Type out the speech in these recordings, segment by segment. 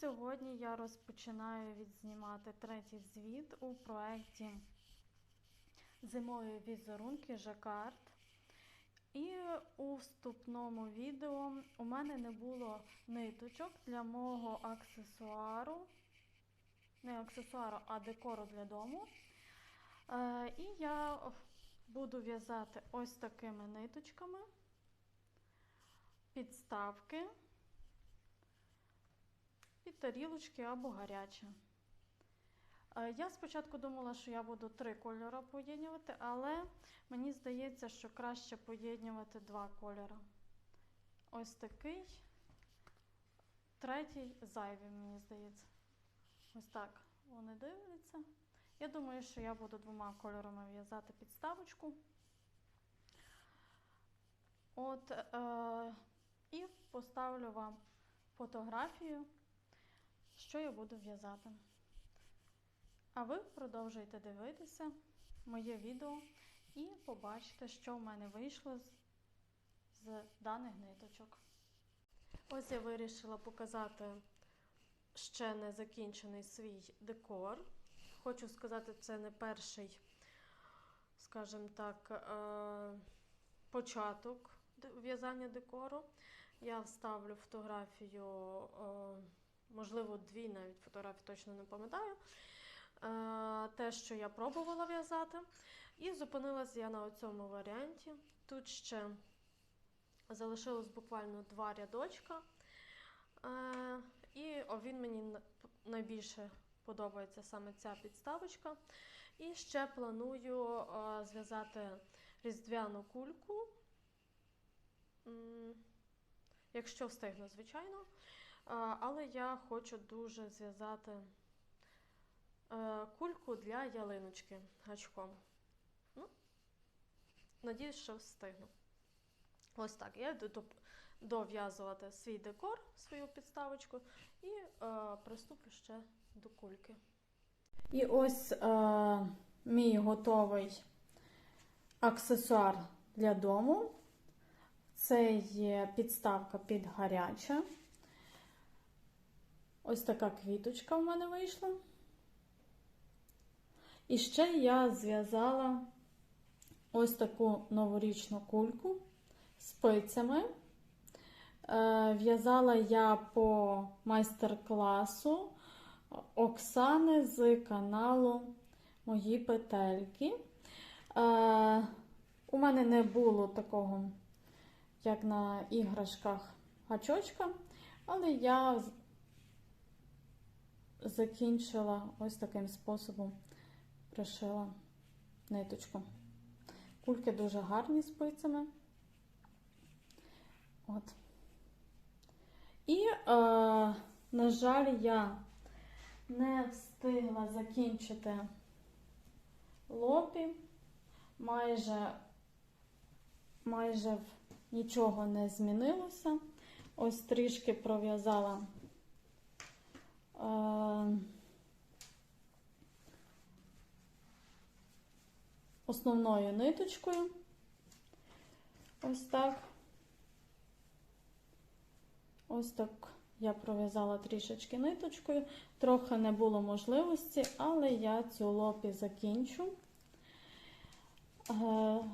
сьогодні я розпочинаю відзнімати третій звіт у проєкті Зимові візерунки Жакард. І у вступному відео у мене не було ниточок для мого аксесуару, не аксесуару, а декору для дому. Е, і я буду в'язати ось такими ниточками підставки під тарілочки або гаряче. Е, Я спочатку думала, що я буду три кольори поєднувати, але мені здається, що краще поєднувати два кольори. Ось такий, третій зайвий, мені здається. Ось так вони дивляться. Я думаю, що я буду двома кольорами в'язати підставочку. От, е, і поставлю вам фотографію, що я буду в'язати. А ви продовжуйте дивитися моє відео і побачите, що в мене вийшло з, з даних ниточок. Ось я вирішила показати ще не закінчений свій декор. Хочу сказати, це не перший, скажімо так, е, початок в'язання декору. Я вставлю фотографію, е, можливо, дві навіть фотографії, точно не пам'ятаю. Е, те, що я пробувала в'язати. І зупинилася я на цьому варіанті. Тут ще залишилось буквально два рядочка. Е, і він мені найбільше подобається саме ця підставочка. І ще планую е, зв'язати різдвяну кульку. Якщо встигну, звичайно. Але я хочу дуже зв'язати кульку для ялиночки гачком. Ну, Надіюсь, що встигну. Ось так. Я йду дов'язувати свій декор, свою підставочку, і е, приступлю ще до кульки. І ось е, мій готовий аксесуар для дому. Це є підставка під гаряче. Ось така квіточка в мене вийшла. І ще я зв'язала ось таку новорічну кульку спицями. Е, в'язала я по майстер-класу Оксани з каналу Мої петельки. Е, у мене не було такого, як на іграшках, гачочка, але я закінчила ось таким способом пришила ниточку. Кульки дуже гарні спицями. От. І, е, на жаль, я не встигла закінчити лопі, майже, майже нічого не змінилося. Ось трішки пров'язала. Е, основною ниточкою. Ось так. Ось так я пров'язала трішечки ниточкою. Трохи не було можливості, але я цю лопі закінчу. Е,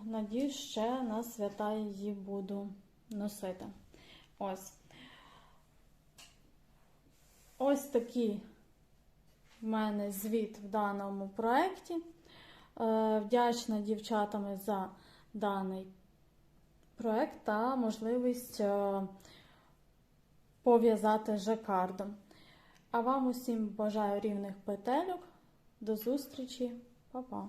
надіюсь, ще на свята її буду носити. Ось. Ось такий в мене звіт в даному проєкті. Е, вдячна дівчатам за даний проєкт та можливість е, пов'язати жакардом. А вам усім бажаю рівних петельок. До зустрічі, Па-па!